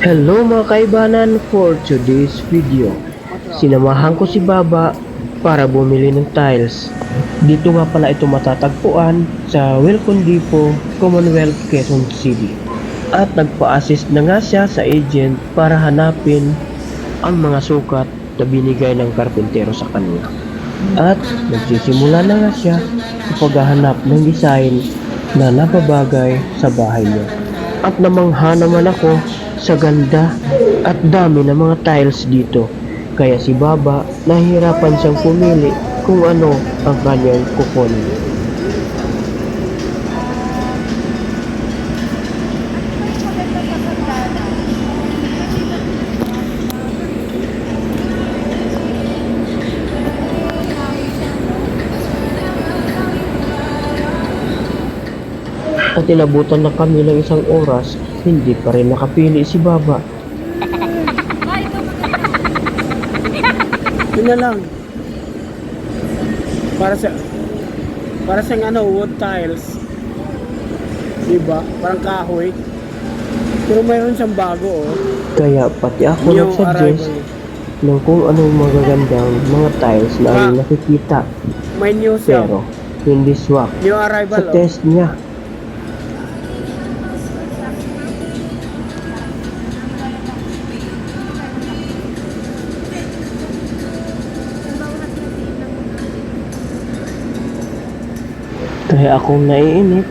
Hello mga kaibanan for today's video. Sinamahan ko si Baba para bumili ng tiles. Dito nga pala ito matatagpuan sa Welcome Depot, Commonwealth, Quezon City. At nagpa-assist na nga siya sa agent para hanapin ang mga sukat na binigay ng karpentero sa kanya. At nagsisimula na nga siya sa paghahanap ng design na napabagay sa bahay niya. At namangha naman ako sa ganda at dami ng mga tiles dito. Kaya si Baba nahihirapan siyang pumili kung ano ang kanyang kukunin. At inabutan na kami ng isang oras, hindi pa rin nakapili si Baba. Yun na lang. Para sa para sa ano, wood tiles. Diba? Parang kahoy. Pero mayroon siyang bago oh. Kaya pati ako New nagsuggest ng kung anong magagandang mga tiles na ang Ah. nakikita. May new. Pero hindi swak New sa arrival oh. test niya. Kaya akong naiinip,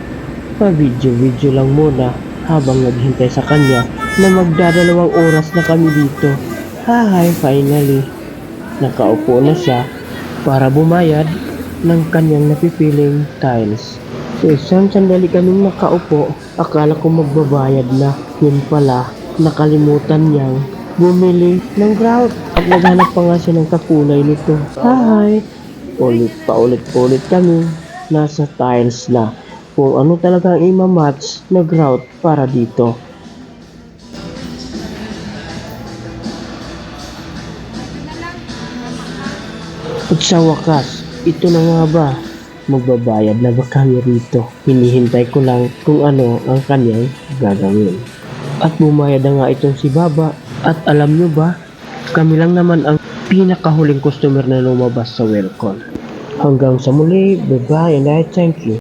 pa-video-video lang muna habang naghintay sa kanya na magdadalawang oras na kami dito. Hahay, finally. Nakaupo na siya para bumayad ng kanyang napipiling tiles. So isang sandali kaming nakaupo, akala ko magbabayad na. Yun pala, nakalimutan niyang bumili ng grout at naghanap pa nga siya ng kakulay nito. Hi! Ulit pa ulit ulit kami nasa tiles na kung ano talaga ang imamatch na grout para dito. At sa wakas, ito na nga ba? Magbabayad na ba kami rito? Hinihintay ko lang kung ano ang kanyang gagawin. At bumayad na nga itong si Baba. At alam nyo ba, kami lang naman ang pinakahuling customer na lumabas sa welcome. Hanggang sa muli, bye-bye and I thank you.